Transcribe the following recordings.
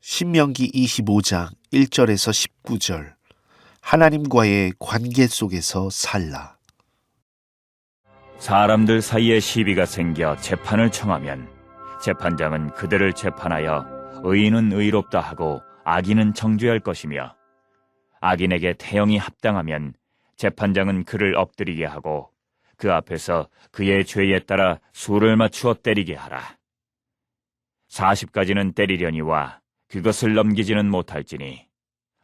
신명기 25장 1절에서 19절 하나님과의 관계 속에서 살라. 사람들 사이에 시비가 생겨 재판을 청하면 재판장은 그들을 재판하여 의인은 의롭다 하고 악인은 정죄할 것이며 악인에게 태형이 합당하면 재판장은 그를 엎드리게 하고 그 앞에서 그의 죄에 따라 수를 맞추어 때리게 하라. 40가지는 때리려니와 그것을 넘기지는 못할지니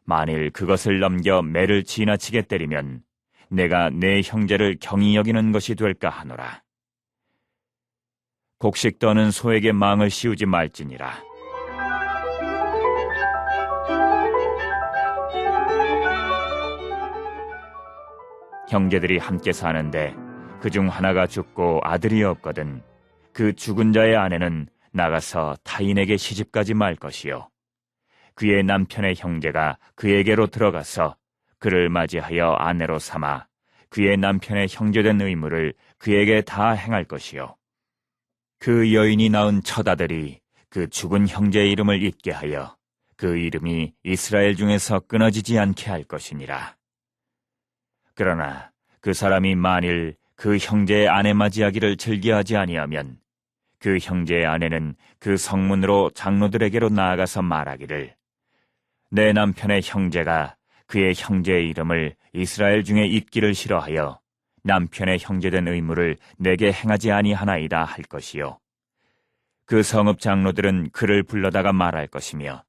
만일 그것을 넘겨 매를 지나치게 때리면 내가 내 형제를 경히 여기는 것이 될까 하노라. 곡식 떠는 소에게 망을 씌우지 말지니라. 형제들이 함께 사는데 그 중 하나가 죽고 아들이 없거든 그 죽은 자의 아내는 나가서 타인에게 시집가지 말 것이요. 그의 남편의 형제가 그에게로 들어가서 그를 맞이하여 아내로 삼아 그의 남편의 형제된 의무를 그에게 다 행할 것이요. 그 여인이 낳은 첫 아들이 그 죽은 형제의 이름을 잊게 하여 그 이름이 이스라엘 중에서 끊어지지 않게 할 것이니라. 그러나 그 사람이 만일 그 형제의 아내 맞이하기를 즐겨하지 아니하면 그 형제의 아내는 그 성문으로 장로들에게로 나아가서 말하기를 내 남편의 형제가 그의 형제의 이름을 이스라엘 중에 잊기를 싫어하여 남편의 형제된 의무를 내게 행하지 아니하나이다 할 것이요. 그 성읍 장로들은 그를 불러다가 말할 것이며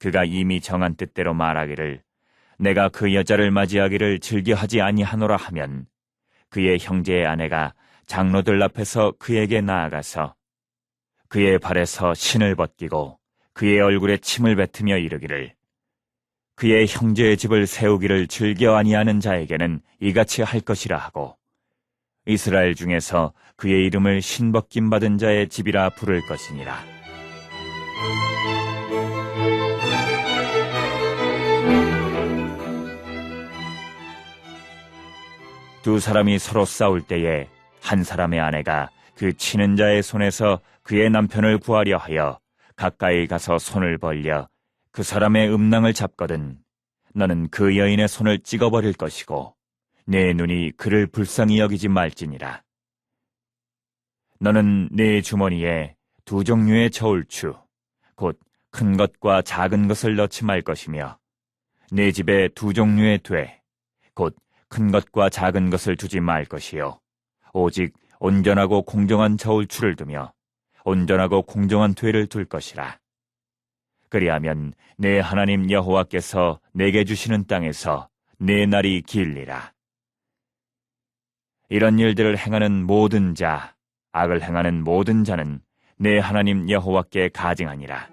그가 이미 정한 뜻대로 말하기를 내가 그 여자를 맞이하기를 즐겨하지 아니하노라 하면 그의 형제의 아내가 장로들 앞에서 그에게 나아가서 그의 발에서 신을 벗기고 그의 얼굴에 침을 뱉으며 이르기를 그의 형제의 집을 세우기를 즐겨 아니하는 자에게는 이같이 할 것이라 하고 이스라엘 중에서 그의 이름을 신벗김 받은 자의 집이라 부를 것이니라. 두 사람이 서로 싸울 때에 한 사람의 아내가 그 치는 자의 손에서 그의 남편을 구하려 하여 가까이 가서 손을 벌려 그 사람의 음낭을 잡거든 너는 그 여인의 손을 찍어버릴 것이고 내 눈이 그를 불쌍히 여기지 말지니라. 너는 내 주머니에 두 종류의 저울추, 곧 큰 것과 작은 것을 넣지 말 것이며 내 집에 두 종류의 돼, 곧 큰 것과 작은 것을 두지 말 것이요. 오직 온전하고 공정한 저울추를 두며 온전하고 공정한 퇴를 둘 것이라. 그리하면 내 하나님 여호와께서 내게 주시는 땅에서 내 날이 길리라. 이런 일들을 행하는 모든 자, 악을 행하는 모든 자는 내 하나님 여호와께 가증하니라.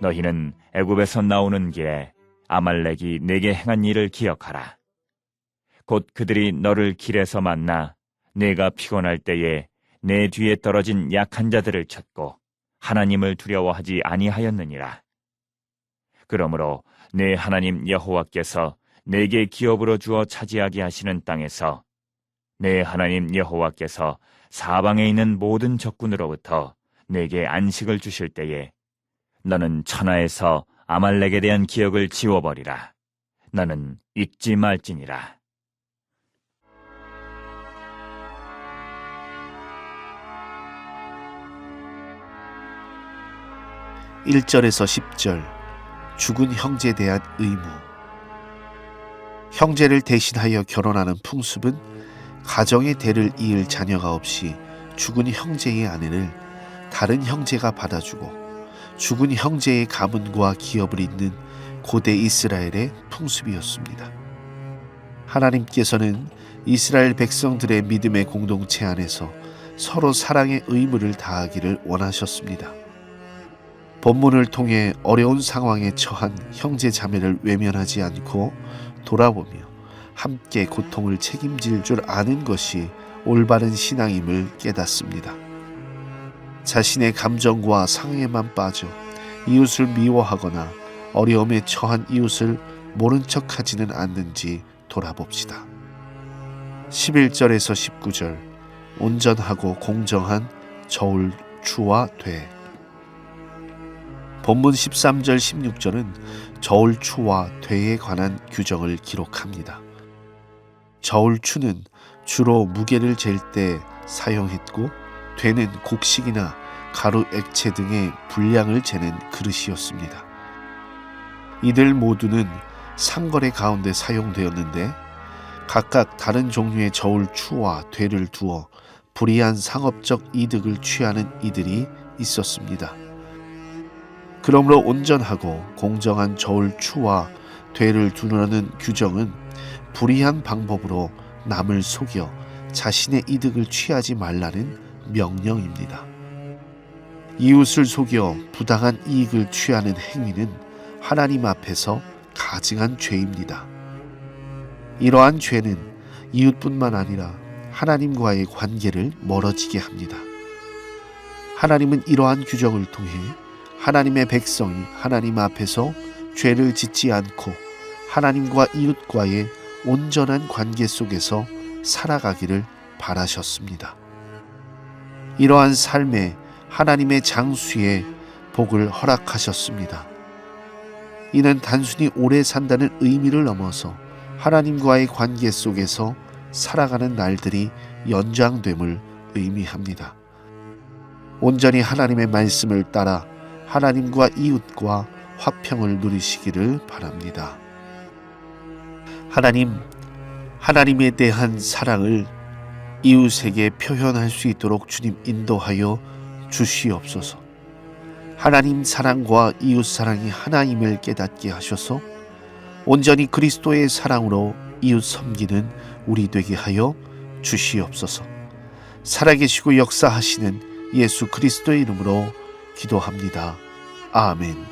너희는 애굽에서 나오는 길에 아말렉이 내게 행한 일을 기억하라. 곧 그들이 너를 길에서 만나 내가 피곤할 때에 내 뒤에 떨어진 약한 자들을 쳤고 하나님을 두려워하지 아니하였느니라. 그러므로 내 하나님 여호와께서 내게 기업으로 주어 차지하게 하시는 땅에서 내 하나님 여호와께서 사방에 있는 모든 적군으로부터 내게 안식을 주실 때에 너는 천하에서 아말렉에 대한 기억을 지워버리라. 너는 잊지 말지니라. 1절에서 10절 죽은 형제에 대한 의무 형제를 대신하여 결혼하는 풍습은 가정의 대를 이을 자녀가 없이 죽은 형제의 아내를 다른 형제가 받아주고 죽은 형제의 가문과 기업을 잇는 고대 이스라엘의 풍습이었습니다. 하나님께서는 이스라엘 백성들의 믿음의 공동체 안에서 서로 사랑의 의무를 다하기를 원하셨습니다. 본문을 통해 어려운 상황에 처한 형제 자매를 외면하지 않고 돌아보며 함께 고통을 책임질 줄 아는 것이 올바른 신앙임을 깨닫습니다. 자신의 감정과 상해만 빠져 이웃을 미워하거나 어려움에 처한 이웃을 모른 척 하지는 않는지 돌아봅시다. 11절에서 19절 온전하고 공정한 저울 추와 돼 본문 13절 16절은 저울 추와 돼에 관한 규정을 기록합니다. 저울 추는 주로 무게를 잴 때 사용했고 되는 곡식이나 가루 액체 등의 분량을 재는 그릇이었습니다. 이들 모두는 상거래 가운데 사용되었는데 각각 다른 종류의 저울 추와 되를 두어 불이한 상업적 이득을 취하는 이들이 있었습니다. 그러므로 온전하고 공정한 저울 추와 되를 두려는 규정은 불이한 방법으로 남을 속여 자신의 이득을 취하지 말라는 명령입니다. 이웃을 속여 부당한 이익을 취하는 행위는 하나님 앞에서 가증한 죄입니다. 이러한 죄는 이웃뿐만 아니라 하나님과의 관계를 멀어지게 합니다. 하나님은 이러한 규정을 통해 하나님의 백성이 하나님 앞에서 죄를 짓지 않고 하나님과 이웃과의 온전한 관계 속에서 살아가기를 바라셨습니다. 이러한 삶에 하나님의 장수의 복을 허락하셨습니다. 이는 단순히 오래 산다는 의미를 넘어서 하나님과의 관계 속에서 살아가는 날들이 연장됨을 의미합니다. 온전히 하나님의 말씀을 따라 하나님과 이웃과 화평을 누리시기를 바랍니다. 하나님, 하나님에 대한 사랑을 이웃에게 표현할 수 있도록 주님 인도하여 주시옵소서. 하나님 사랑과 이웃 사랑이 하나임을 깨닫게 하셔서 온전히 그리스도의 사랑으로 이웃 섬기는 우리 되게 하여 주시옵소서. 살아계시고 역사하시는 예수 그리스도의 이름으로 기도합니다. 아멘.